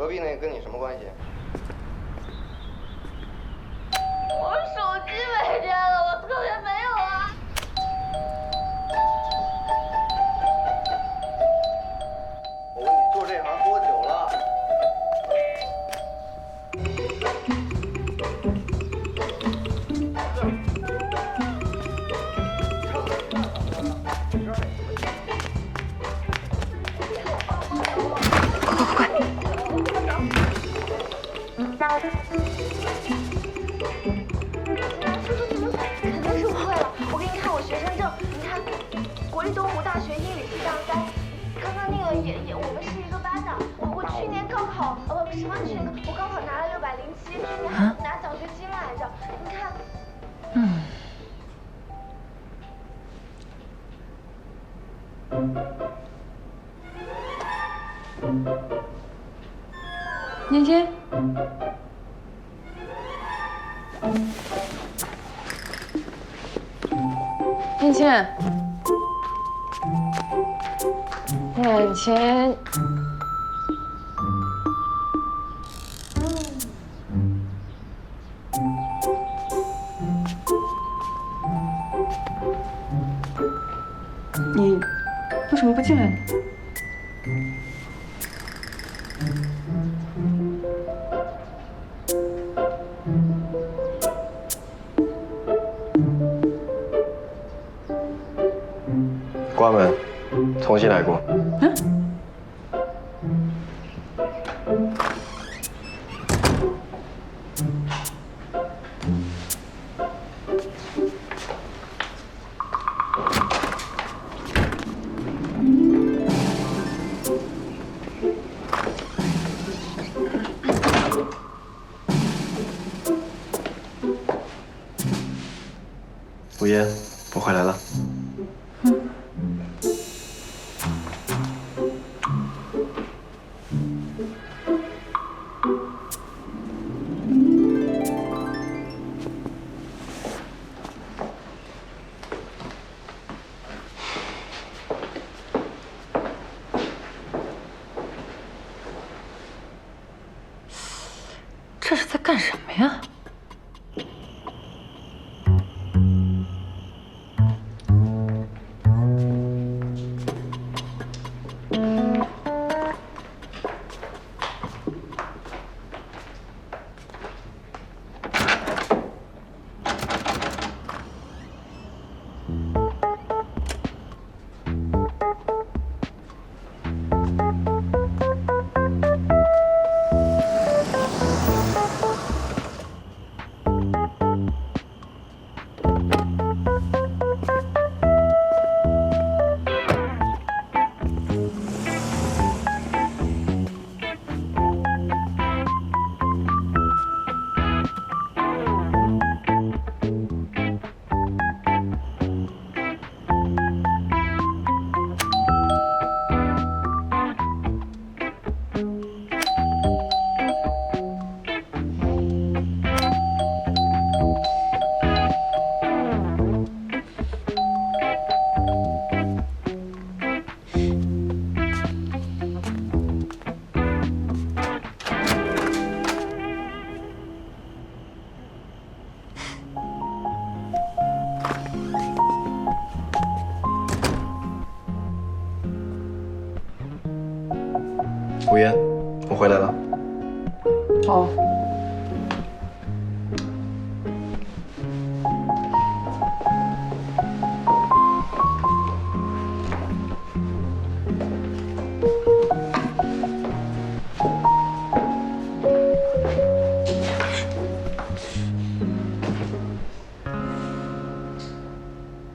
隔壁那个跟你什么关系？我手机没电那叔叔你们肯定是我会了。我给你看我学生证，你看，国立东吴大学英语系大三，刚刚那个也也我们是一个班的。我我去年高考，呃不什么去年我高考拿了六百零七，去年还拿奖学金来着。你看，嗯年轻，年轻，年轻，你为什么不进来呢？关门，重新来过。吴嫣，我回来了。这是在干什么呀？吴嫣，我回来了。好，